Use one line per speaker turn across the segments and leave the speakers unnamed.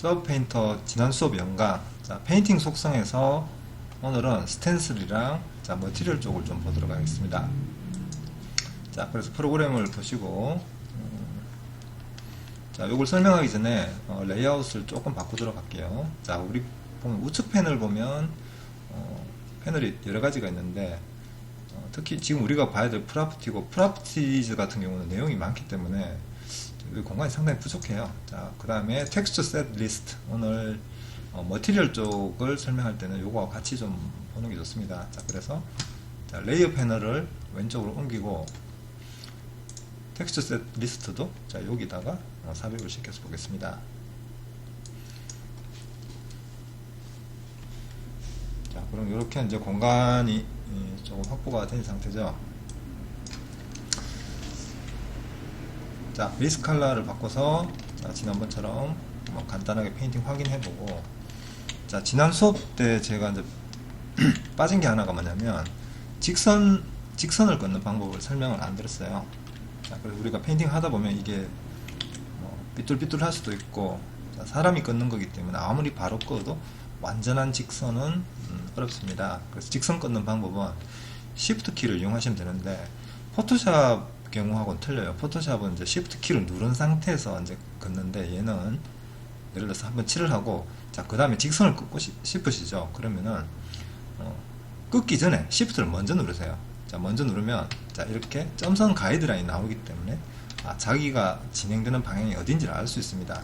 서브 페인터 지난 수업 연강 자, 페인팅 속성에서 오늘은 스텐슬이랑 자, 머티리얼 쪽을 좀 보도록 하겠습니다. 자, 그래서 프로그램을 보시고 음, 자, 요걸 설명하기 전에 어, 레이아웃을 조금 바꾸도록 할게요. 자, 우리 보면 우측 패널 보면 어, 패널이 여러 가지가 있는데 어, 특히 지금 우리가 봐야 될 프라프티고 프라프티즈 같은 경우는 내용이 많기 때문에 공간이 상당히 부족해요. 자, 그 다음에 텍스처 셋 리스트 오늘 어, 머티리얼 쪽을 설명할 때는 요거와 같이 좀 보는 게 좋습니다. 자, 그래서 자, 레이어 패널을 왼쪽으로 옮기고 텍스처 셋 리스트도 자, 여기다가 어, 삽입을 시켜서 보겠습니다. 자, 그럼 이렇게 이제 공간이 이, 조금 확보가 된 상태죠. 자, 베이스 컬러를 바꿔서 자, 지난번처럼 뭐 간단하게 페인팅 확인해보고 자, 지난 수업 때 제가 이제 빠진 게 하나가 뭐냐면 직선 직선을 끊는 방법을 설명을 안 드렸어요. 자, 그래서 우리가 페인팅 하다 보면 이게 뭐 삐뚤삐뚤할 수도 있고 자, 사람이 끊는 거기 때문에 아무리 바로 꺼도 완전한 직선은 음, 어렵습니다. 그래서 직선 끊는 방법은 Shift 키를 이용하시면 되는데 포토샵 경우하고는 틀려요. 포토샵은 이제 Shift 키를 누른 상태에서 이제 긋는데 얘는 예를 들어서 한번 칠을 하고 자 그 다음에 직선을 싶- 싶으시죠. 그러면은 어, 끊기 전에 Shift를 먼저 누르세요. 자 먼저 누르면 자 이렇게 점선 가이드라인이 나오기 때문에 아, 자기가 진행되는 방향이 어딘지를 알 수 있습니다.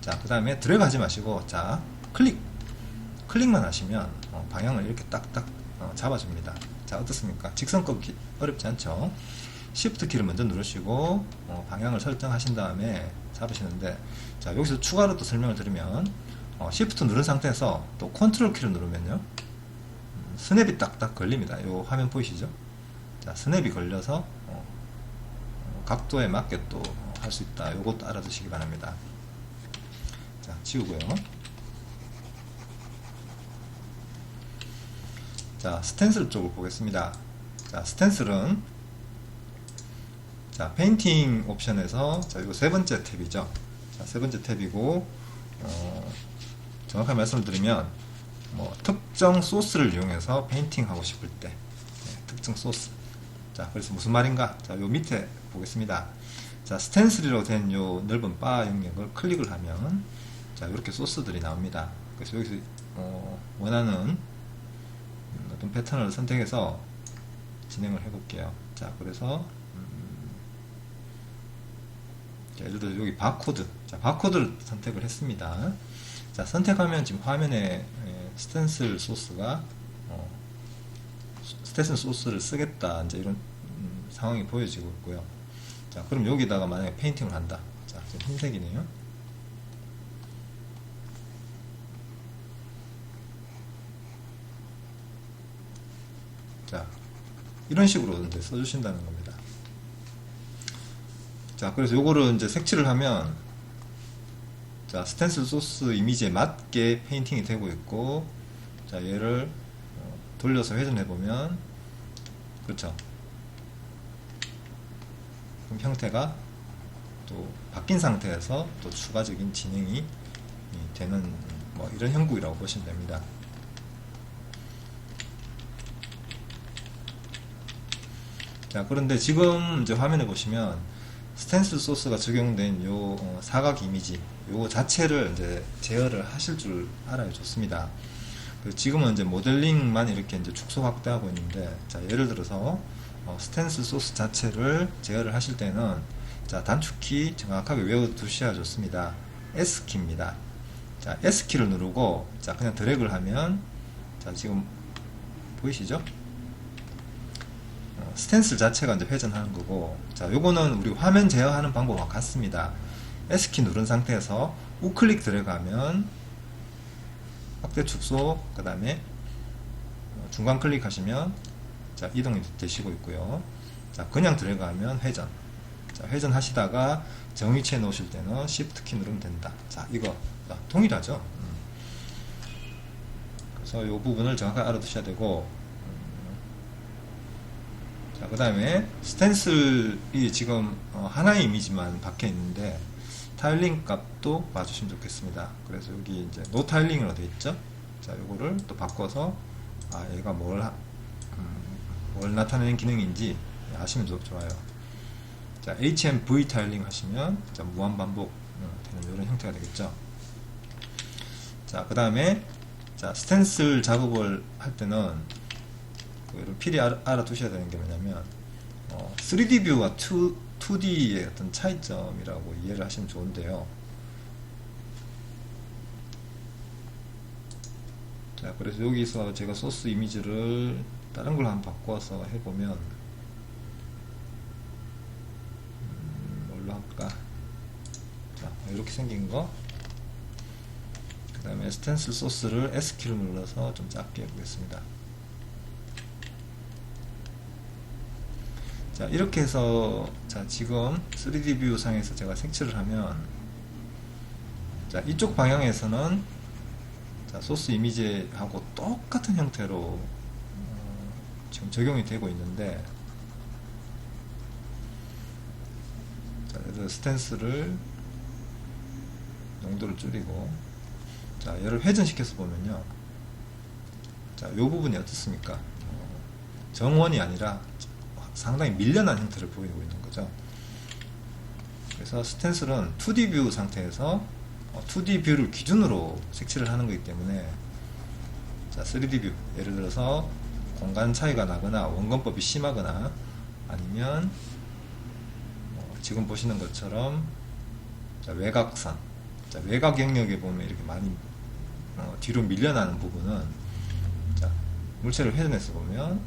자 그 다음에 하지 마시고 자 클릭 클릭만 하시면 어, 방향을 이렇게 딱딱 어, 잡아줍니다. 자 어떻습니까? 직선 끊기 어렵지 않죠? Shift 키를 먼저 누르시고 어, 방향을 설정하신 다음에 잡으시는데 자 여기서 추가로 또 설명을 드리면 어, Shift 누른 상태에서 또 컨트롤 키를 누르면요 음, 스냅이 딱딱 걸립니다. 요 화면 보이시죠? 자 스냅이 걸려서 어, 어, 각도에 맞게 또 할 수 있다. 요것도 알아두시기 바랍니다. 자 지우고요. 자, 스텐슬 쪽을 보겠습니다. 자, 스텐슬은 자, 페인팅 옵션에서 자, 이거 세 번째 탭이죠. 자, 세 번째 탭이고 어, 정확하게 말씀을 드리면 뭐 특정 소스를 이용해서 페인팅 하고 싶을 때 네, 특정 소스. 자, 그래서 무슨 말인가? 자, 요 밑에 보겠습니다. 자, 스텐슬이로 된 요 넓은 바 영역을 클릭을 하면 자, 이렇게 소스들이 나옵니다. 그래서 여기서 어, 원하는 음, 어떤 패턴을 선택해서 진행을 해 볼게요. 자, 그래서 음, 자, 예를 들어 여기 바코드, 자, 바코드를 선택을 했습니다. 자, 선택하면 지금 화면에 에, 스텐슬 소스가 어, 스텐슬 소스를 쓰겠다 이제 이런 음, 상황이 보여지고 있고요. 자, 그럼 여기다가 만약에 페인팅을 한다. 자, 지금 흰색이네요. 자, 이런 식으로 써주신다는 겁니다. 자, 그래서 요거를 이제 색칠을 하면, 자, 스텐슬 소스 이미지에 맞게 페인팅이 되고 있고, 자, 얘를 어, 돌려서 회전해 보면, 그렇죠. 그럼 형태가 또 바뀐 상태에서 또 추가적인 진행이 이, 되는 뭐 이런 형국이라고 보시면 됩니다. 자 그런데 지금 이제 화면에 보시면 스텐슬 소스가 적용된 요 어, 사각 이미지 요 자체를 이제 제어를 하실 줄 알아야 좋습니다. 그 지금은 이제 모델링만 이렇게 이제 축소 확대하고 있는데 자 예를 들어서 어, 스텐슬 소스 자체를 제어를 하실 때는 자 단축키 정확하게 외워두셔야 좋습니다. S 키입니다. 자 S 키를 누르고 자 그냥 드래그를 하면 자 지금 보이시죠? 어, 스탠스 자체가 이제 회전하는 거고 자 요거는 우리 화면 제어하는 방법과 같습니다. S키 누른 상태에서 우클릭 들어가면 확대 축소 그 다음에 중간 클릭하시면 자 이동이 되시고 있고요. 자 그냥 들어가면 회전. 자 회전 하시다가 정위치에 놓으실 때는 Shift 키 누르면 된다. 자 이거 자, 동일하죠? 음. 그래서 이 부분을 정확하게 알아두셔야 되고 자, 그 다음에 스텐슬이 지금 어, 하나의 이미지만 박혀 있는데 타일링 값도 봐주시면 좋겠습니다. 그래서 여기 이제 노 타일링으로 되어 있죠. 자, 요거를 또 바꿔서 아, 얘가 뭘, 하- 음, 뭘 나타내는 기능인지 아시면 좋- 좋아요. 자, HMV 타일링 하시면 자, 무한 반복 어, 되는 이런 형태가 되겠죠. 자, 그 다음에 자, 스텐슬 작업을 할 때는 필히 알아, 알아 두셔야 되는 게 뭐냐면 어, 3D 뷰와 2, 2D의 어떤 차이점이라고 이해를 하시면 좋은데요. 자, 그래서 여기서 제가 소스 이미지를 다른 걸 한번 바꿔서 해보면 음, 뭘로 할까? 자, 이렇게 생긴 거. 그 다음에 스텐슬 소스를 S키를 눌러서 좀 작게 해보겠습니다. 자, 이렇게 해서, 자, 지금 3D 뷰 상에서 제가 색칠을 하면, 자, 이쪽 방향에서는, 자, 소스 이미지하고 똑같은 형태로, 어, 지금 적용이 되고 있는데, 자, 그래서 스탠스를, 농도를 줄이고, 자, 얘를 회전시켜서 보면요. 자, 요 부분이 어떻습니까? 어, 정원이 아니라 상당히 밀려난 형태를 보이고 있는 거죠. 그래서 스텐슬은 2D 뷰 상태에서 어, 2D 뷰를 기준으로 색칠을 하는 거기 때문에 자, 3D 뷰 예를 들어서 공간 차이가 나거나 원근법이 심하거나 아니면 어, 지금 보시는 것처럼 자, 외곽선 자, 외곽 영역에 보면 이렇게 많이 어, 뒤로 밀려나는 부분은 자, 물체를 회전해서 보면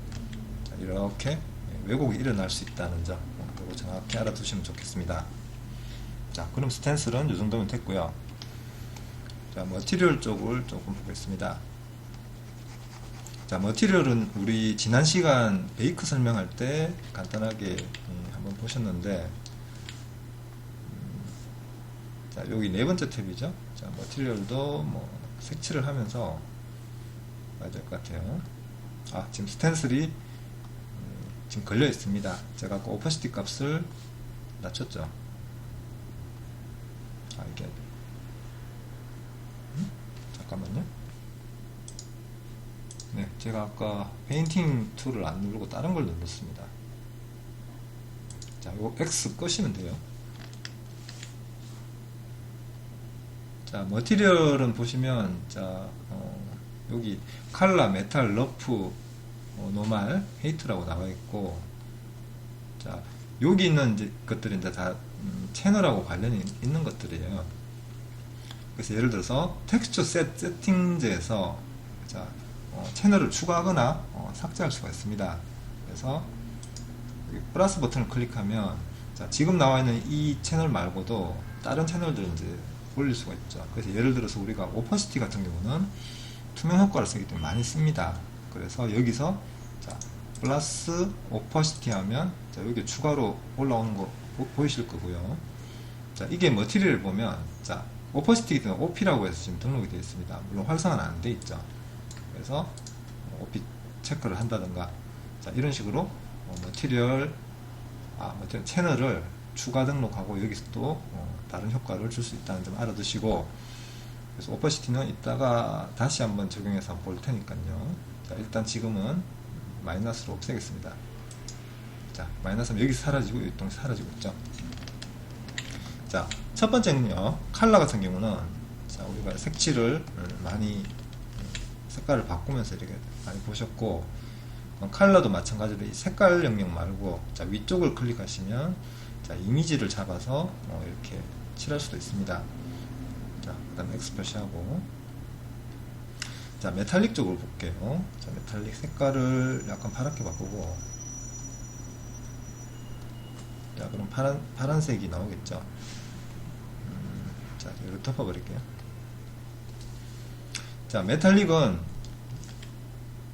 자, 이렇게 왜곡이 일어날 수 있다는 점 어, 그거 정확히 알아두시면 좋겠습니다. 자, 그럼 스탠슬은 이 정도면 됐고요. 자, 머티리얼 쪽을 조금 보겠습니다. 자, 머티리얼은 우리 지난 시간 베이크 설명할 때 간단하게 음, 한번 보셨는데 음, 자, 여기 네 번째 탭이죠. 자, 머티리얼도 뭐 색칠을 하면서 될것 같아요. 아, 지금 스텐슬이 음, 지금 걸려 있습니다. 제가 아까 오퍼시티 값을 낮췄죠. 아, 이게 음? 잠깐만요. 네, 제가 아까 페인팅 툴을 안 누르고 다른 걸 눌렀습니다. 자, 요 X 끄시면 돼요. 자, 머티리얼은 보시면, 자, 어, 여기 칼라, 메탈, 러프, 어, 노말, 헤이트라고 나와 있고, 자, 여기 있는 이제 것들이 이제 다 음, 채널하고 관련이 있는 것들이에요. 그래서 예를 들어서 텍스처 셋 세팅즈에서 자, 어, 채널을 추가하거나 어, 삭제할 수가 있습니다. 그래서 플러스 버튼을 클릭하면 자, 지금 나와 있는 이 채널 말고도 다른 채널들을 이제 올릴 수가 있죠. 그래서 예를 들어서 우리가 오퍼시티 같은 경우는 투명 효과를 쓰기 때문에 많이 씁니다. 그래서 여기서 자, 플러스 오퍼시티 하면 자, 여기 추가로 올라오는 거 보, 보이실 거고요. 자, 이게 머티리얼을 보면 자, 오퍼시티기 때문에 OP라고 해서 지금 등록이 되어 있습니다. 물론 활성화는 안 돼 있죠. 그래서 OP 체크를 한다든가 자, 이런 식으로 어, 머티리얼 아, 머티리얼 채널을 추가 등록하고 여기서 또 어, 다른 효과를 줄 수 있다는 점 알아두시고 그래서 오퍼시티는 이따가 다시 한번 적용해서 볼 테니까요. 자, 일단 지금은 마이너스로 없애겠습니다. 자, 마이너스는 여기 사라지고 이 동시 사라지고 있죠. 자, 첫 번째는요. 칼라 같은 경우는 자, 우리가 색칠을 음, 많이 음, 색깔을 바꾸면서 이렇게 많이 보셨고 어, 컬러도 마찬가지로 이 색깔 영역 말고 자, 위쪽을 클릭하시면 자, 이미지를 잡아서 어, 이렇게 칠할 수도 있습니다. 자, 그다음 엑스 표시하고 자, 메탈릭 쪽으로 볼게요. 자, 메탈릭 색깔을 약간 파랗게 바꾸고 자, 그럼 파란 파란색이 나오겠죠. 음, 자, 이거 덮어 버릴게요. 자, 메탈릭은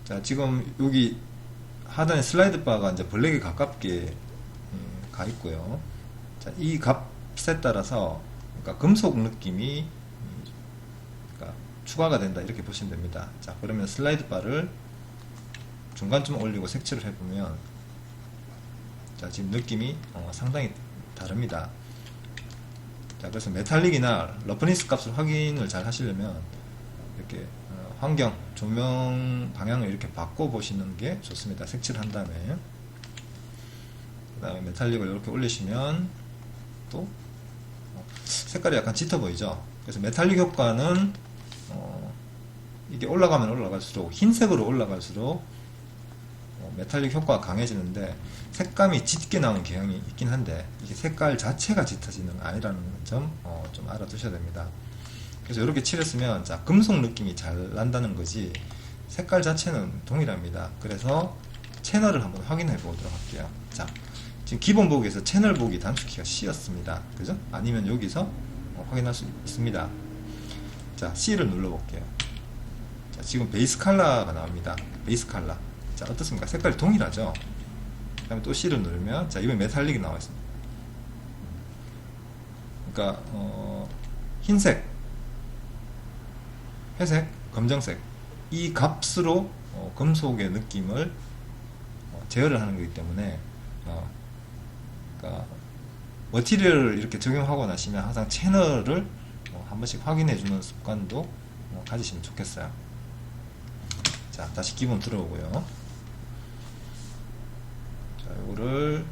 자, 지금 여기 하단에 슬라이드 바가 이제 블랙에 가깝게 음, 가 있고요. 자, 이 값에 따라서 그러니까 금속 느낌이 추가가 된다 이렇게 보시면 됩니다. 자, 그러면 슬라이드 바를 중간쯤 올리고 색칠을 해보면 자, 지금 느낌이 어, 상당히 다릅니다. 자, 그래서 메탈릭이나 러프니스 값을 확인을 잘 하시려면 이렇게 어, 환경, 조명 방향을 이렇게 바꿔 보시는 게 좋습니다. 색칠을 한 다음에 그 다음에 메탈릭을 이렇게 올리시면 또 어, 색깔이 약간 짙어 보이죠. 그래서 메탈릭 효과는 어, 이게 올라가면 올라갈수록 흰색으로 올라갈수록 어, 메탈릭 효과가 강해지는데 색감이 짙게 나오는 경향이 있긴 한데 이게 색깔 자체가 짙어지는 건 아니라는 점좀 알아두셔야 됩니다. 그래서 이렇게 칠했으면 자 금속 느낌이 잘 난다는 거지 색깔 자체는 동일합니다. 그래서 채널을 한번 확인해 보도록 할게요. 자 지금 기본 보기에서 채널 보기 단축키가 C였습니다. 그죠? 아니면 여기서 어, 확인할 수 있습니다. 자 C를 눌러볼게요. 자, 지금 베이스 컬러가 나옵니다. 베이스 컬러. 자, 어떻습니까? 색깔이 동일하죠? 그 다음에 또 C를 누르면, 자, 이번 메탈릭이 나와 있습니다. 그러니까, 어, 흰색, 회색, 검정색. 이 값으로 어, 금속의 느낌을 어, 제어를 하는 거기 때문에, 어, 그러니까, 머티리얼을 이렇게 적용하고 나시면 항상 채널을 어, 한 번씩 확인해 주는 습관도 어, 가지시면 좋겠어요. 자, 다시 기본 들어오고요. 자, 이거를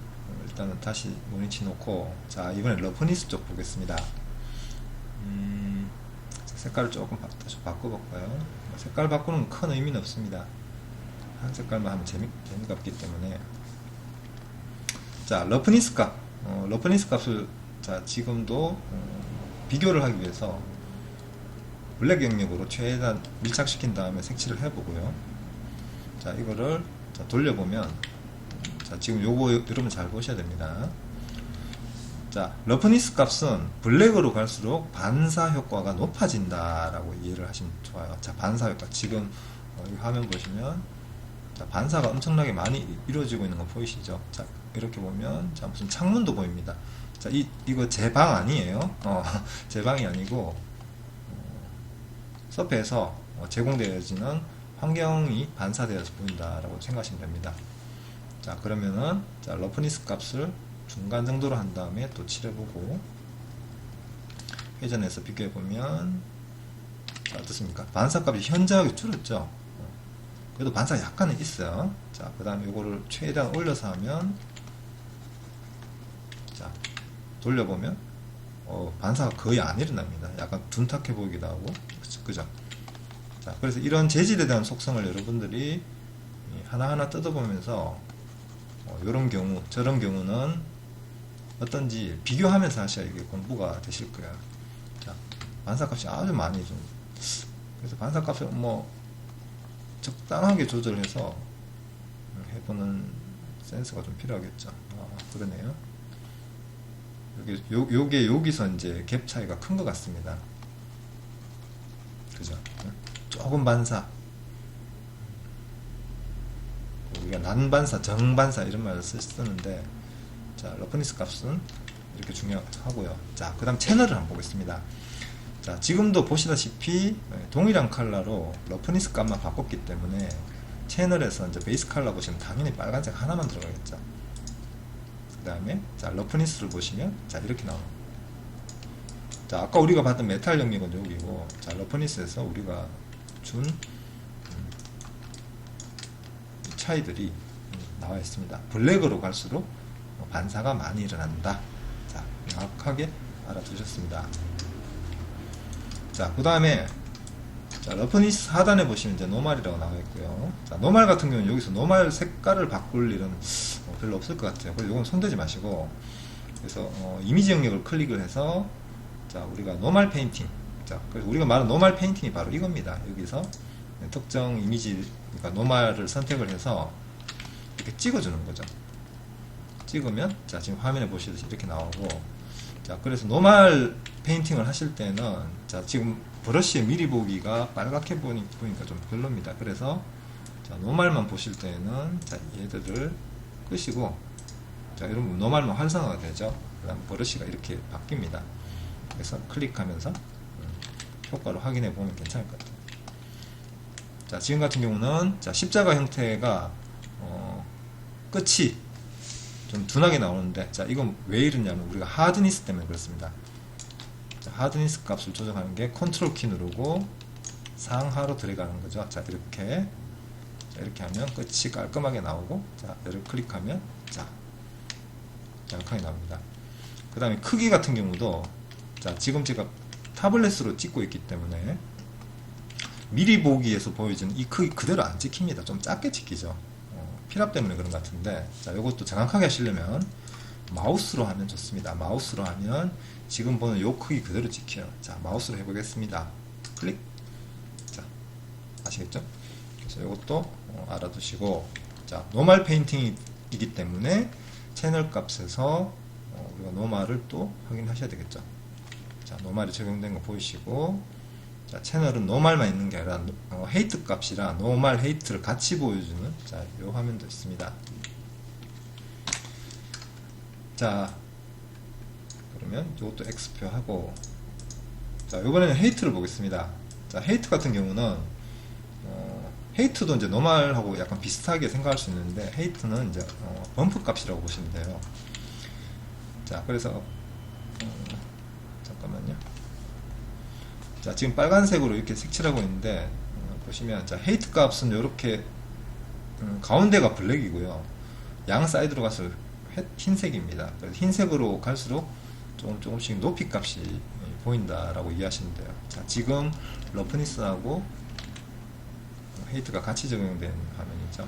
일단은 다시 모니치 놓고, 자, 이번에 러프니스 쪽 보겠습니다. 음, 색깔을 조금 바, 다시 바꿔볼까요? 색깔 바꾸는 큰 의미는 없습니다. 한 색깔만 하면 재미, 재미가 없기 때문에. 자, 러프니스 값. 어, 러프니스 값을, 자, 지금도, 어, 비교를 하기 위해서 블랙 영역으로 최대한 밀착시킨 다음에 색칠을 해보고요. 자, 이거를 자, 돌려보면, 자, 지금 요거 여러분 잘 보셔야 됩니다. 자, 러프니스 값은 블랙으로 갈수록 반사 효과가 높아진다라고 이해를 하시면 좋아요. 자, 반사 효과. 지금 어, 이 화면 보시면, 자, 반사가 엄청나게 많이 이루어지고 있는 거 보이시죠? 자, 이렇게 보면, 자, 무슨 창문도 보입니다. 자, 이, 이거 제 방 아니에요. 어, 제 방이 아니고, 서페에서 어, 제공되어지는 환경이 반사되어서 보인다라고 생각하시면 됩니다. 자 그러면은 자 러프니스 값을 중간 정도로 한 다음에 또 칠해보고 회전해서 비교해보면 자 어떻습니까? 반사값이 현저하게 줄었죠? 어, 그래도 반사 약간은 있어요. 자 그 다음에 이거를 최대한 올려서 하면 자 돌려보면 어, 반사가 거의 안 일어납니다. 약간 둔탁해 보이기도 하고 그죠? 자, 그래서 이런 재질에 대한 속성을 여러분들이 이 하나하나 뜯어보면서 어, 이런 경우, 저런 경우는 어떤지 비교하면서 하셔야 이게 공부가 되실 거예요. 자, 반사값이 아주 많이 좀 그래서 반사값을 뭐 적당하게 조절해서 해보는 센스가 좀 필요하겠죠. 아, 그러네요. 여기 요, 요게 여기서 이제 갭 차이가 큰 것 같습니다. 그죠? 조금 반사. 우리가 난반사, 정반사 이런 말을 쓰- 쓰는데, 자, 러프니스 값은 이렇게 중요하고요. 자, 그 다음 채널을 한번 보겠습니다. 자, 지금도 보시다시피 네, 동일한 컬러로 러프니스 값만 바꿨기 때문에 채널에서 이제 베이스 컬러 보시면 당연히 빨간색 하나만 들어가겠죠. 그 다음에 자 러프니스를 보시면 자 이렇게 나옵니다. 자 아까 우리가 봤던 메탈 영역은 여기고 자 러프니스에서 우리가 준 음, 이 차이들이 음, 나와 있습니다. 블랙으로 갈수록 어, 반사가 많이 일어난다. 자 명확하게 알아두셨습니다. 자 그 다음에 자, 러프니스 하단에 보시면 이제 노말이라고 나와 있고요. 자, 노말 같은 경우는 여기서 노말 색깔을 바꿀 일은 어, 별로 없을 것 같아요. 그래서 이건 손대지 마시고, 그래서 어, 이미지 영역을 클릭을 해서, 자, 우리가 노말 페인팅. 자, 우리가 말하는 노말 페인팅이 바로 이겁니다. 여기서 특정 이미지, 그러니까 노말을 선택을 해서 이렇게 찍어주는 거죠. 찍으면, 자, 지금 화면에 보시듯이 이렇게 나오고, 자, 그래서 노말 페인팅을 하실 때는, 자, 지금 브러쉬의 미리 보기가 빨갛게 보니, 보니까 좀 별로입니다. 그래서, 자, 노말만 보실 때는, 자, 얘들을 끄시고, 자, 여러분, 노말만 활성화가 되죠. 그 다음 브러쉬가 이렇게 바뀝니다. 그래서 클릭하면서, 음, 효과를 확인해 보면 괜찮을 것 같아요. 자, 지금 같은 경우는, 자, 십자가 형태가, 어, 끝이 좀 둔하게 나오는데 자 이건 왜 이러냐면 우리가 하드니스 때문에 그렇습니다 자, 하드니스 값을 조정하는 게 컨트롤 키 누르고 상하로 들어가는 거죠. 자, 이렇게. 자, 이렇게 하면 끝이 깔끔하게 나오고, 자, 얘를 클릭하면, 자, 정확하게 나옵니다. 그 다음에 크기 같은 경우도, 자, 지금 제가 타블렛으로 찍고 있기 때문에, 미리 보기에서 보여지는 이 크기 그대로 안 찍힙니다. 좀 작게 찍히죠. 어, 필압 때문에 그런 것 같은데, 자, 이것도 정확하게 하시려면, 마우스로 하면 좋습니다. 마우스로 하면 지금 보는 요 크기 그대로 찍혀요. 자, 마우스로 해보겠습니다. 클릭. 자, 아시겠죠? 그래서 이것도 어, 알아두시고, 자, 노멀 페인팅이기 때문에 채널 값에서 어, 우리가 노멀을 또 확인하셔야 되겠죠. 자, 노멀이 적용된 거 보이시고, 자, 채널은 노멀만 있는 게 아니라 어, 헤이트 값이랑 노멀 헤이트를 같이 보여주는 자, 요 화면도 있습니다. 자 그러면 이것도 X표 하고. 자 이번에는 헤이트를 보겠습니다. 자 헤이트 같은 경우는 어, 헤이트도 이제 노멀하고 약간 비슷하게 생각할 수 있는데 헤이트는 이제 어, 범프 값이라고 보시면 돼요. 자 그래서 어, 잠깐만요 자 지금 빨간색으로 이렇게 색칠하고 있는데 어, 보시면 자 헤이트 값은 이렇게 음, 가운데가 블랙이고요 양 사이드로 가서 회- 흰색입니다. 그래서 흰색으로 갈수록 조금 조금씩 높이 값이 예, 보인다라고 이해하시면 돼요. 자, 지금 러프니스하고 헤이트가 같이 적용된 화면이죠.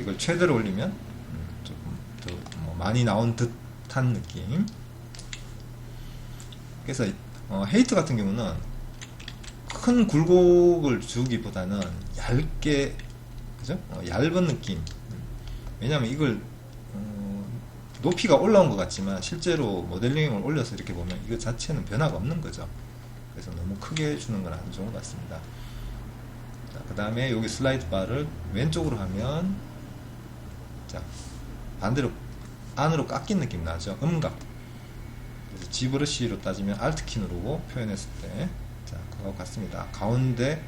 이걸 최대로 올리면 음, 조금 더 뭐 많이 나온 듯한 느낌. 그래서 어, 헤이트 같은 경우는 큰 굴곡을 주기보다는 얇게 그죠? 어, 얇은 느낌. 음. 왜냐하면 이걸 어, 높이가 올라온 것 같지만 실제로 모델링을 올려서 이렇게 보면 이거 자체는 변화가 없는 거죠. 그래서 너무 크게 주는 건 안 좋은 것 같습니다. 자, 그 다음에 여기 슬라이드 바를 왼쪽으로 하면 자 반대로 안으로 깎인 느낌 나죠. 음각. G브러쉬로 따지면 누르고 표현했을 때, 자, 그거 같습니다. 가운데, 에,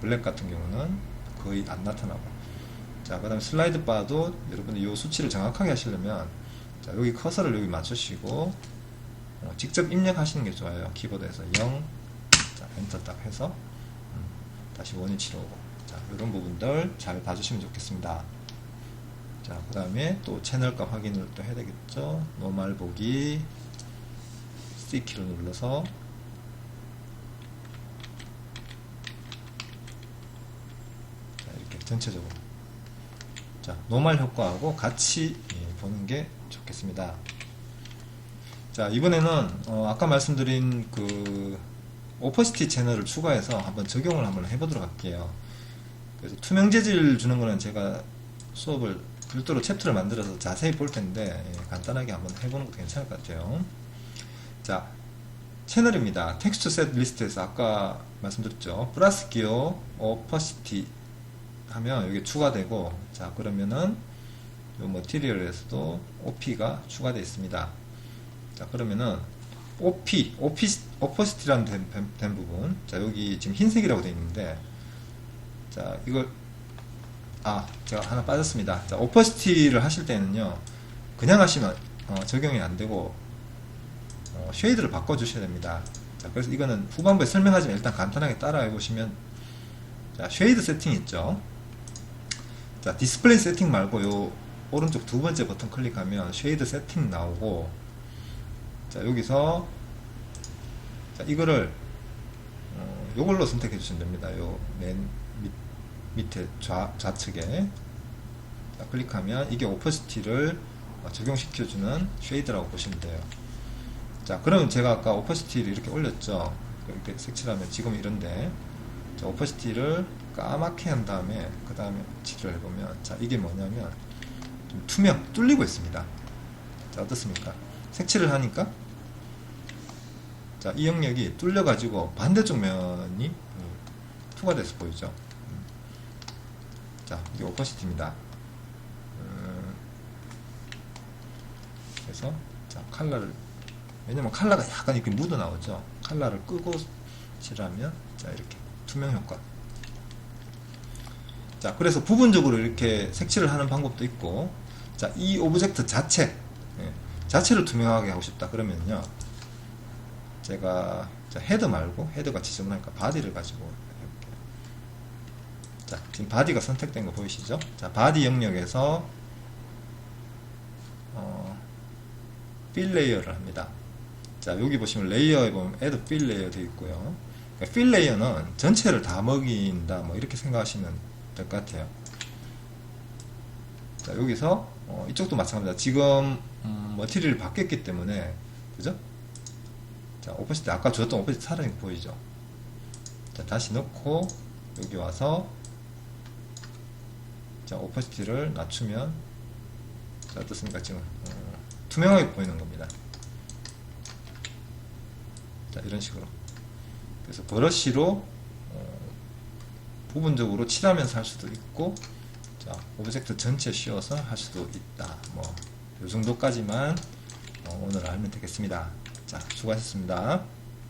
블랙 같은 경우는 거의 안 나타나고. 자, 그 다음에 슬라이드 바도 여러분들 이 수치를 정확하게 하시려면, 자, 여기 커서를 여기 맞추시고, 어, 직접 입력하시는 게 좋아요. 키보드에서 0, 자, 엔터 딱 해서, 음, 다시 원위치로 오고. 자, 이런 부분들 잘 봐주시면 좋겠습니다. 자, 그 다음에 또 채널값 확인을 또 해야 되겠죠. 노멀 보기 C키를 눌러서 자, 이렇게 전체적으로 자, 노멀 효과하고 같이 예, 보는 게 좋겠습니다. 자, 이번에는 어, 아까 말씀드린 그 오퍼시티 채널을 추가해서 한번 적용을 한번 해보도록 할게요. 그래서 투명 재질 주는 거는 제가 수업을 별도로 챕터를 만들어서 자세히 볼 텐데 예, 간단하게 한번 해보는 것도 괜찮을 것 같아요. 자, 채널입니다. 텍스트 셋 리스트에서 아까 말씀드렸죠. 플러스 기어 오퍼시티 하면 여기 추가되고 자 그러면은 요 머티리얼에서도 OP가 추가되어 있습니다. 자 그러면은 OP, OP, 오퍼시티라는 된, 된- 된 부분 자 여기 지금 흰색이라고 되어 있는데 자 이걸 아 제가 하나 빠졌습니다. 자 오퍼시티를 하실 때는요 그냥 하시면 어, 적용이 안 되고 어, 쉐이드를 바꿔 주셔야 됩니다. 자 그래서 이거는 후반부에 설명하지만 일단 간단하게 따라해 보시면 자 쉐이드 세팅 있죠. 자 디스플레이 세팅 말고 요 오른쪽 두 번째 버튼 클릭하면 쉐이드 세팅 나오고 자 여기서 자 이거를 어, 요걸로 선택해 주시면 됩니다. 요 맨 밑 에 좌, 좌측에 자, 클릭하면 이게 오퍼시티를 어, 적용시켜주는 쉐이드라고 보시면 돼요. 자 그러면 제가 아까 오퍼시티를 이렇게 올렸죠? 이렇게 색칠하면 지금 이런데 자, 오퍼시티를 까맣게 한 다음에 그 다음에 칠을 해보면 자 이게 뭐냐면 좀 투명 뚫리고 있습니다. 자 어떻습니까? 색칠을 하니까 자이 영역이 뚫려 가지고 반대쪽 면이 음, 투가 돼서 보이죠? 음. 자 이게 오퍼시티입니다. 음, 그래서 자 컬러를 왜냐면 컬러가 약간 이렇게 묻어 나오죠. 컬러를 끄고 칠하면 자 이렇게 투명 효과. 자 그래서 부분적으로 이렇게 색칠을 하는 방법도 있고 자 이 오브젝트 자체 예, 자체를 투명하게 하고 싶다 그러면요. 제가 자, 헤드 말고 헤드가 지저분하니까 바디를 가지고. 자, 지금 바디가 선택된 거 보이시죠? 자, 바디 영역에서 어, 필 레이어를 합니다. 자, 여기 보시면 레이어에 보면 add fill layer 되어 있고요. 그러니까 fill layer는 전체를 다 먹인다, 뭐 이렇게 생각하시면 될 것 같아요. 자, 여기서 어, 이쪽도 마찬가지입니다. 지금 음, 머티리얼이 바뀌었기 때문에 그죠? 자, 오퍼시티 아까 줬던 오퍼시티 사라진 거 보이죠? 자, 다시 넣고 여기 와서 자, 오퍼시티를 낮추면 자, 어떻습니까? 지금 어, 투명하게 보이는 겁니다. 자, 이런 식으로. 그래서 브러쉬로 어, 부분적으로 칠하면서 할 수도 있고 자, 오브젝트 전체 씌워서 할 수도 있다. 뭐, 요 정도까지만 어, 오늘 알면 되겠습니다. 자, 수고하셨습니다.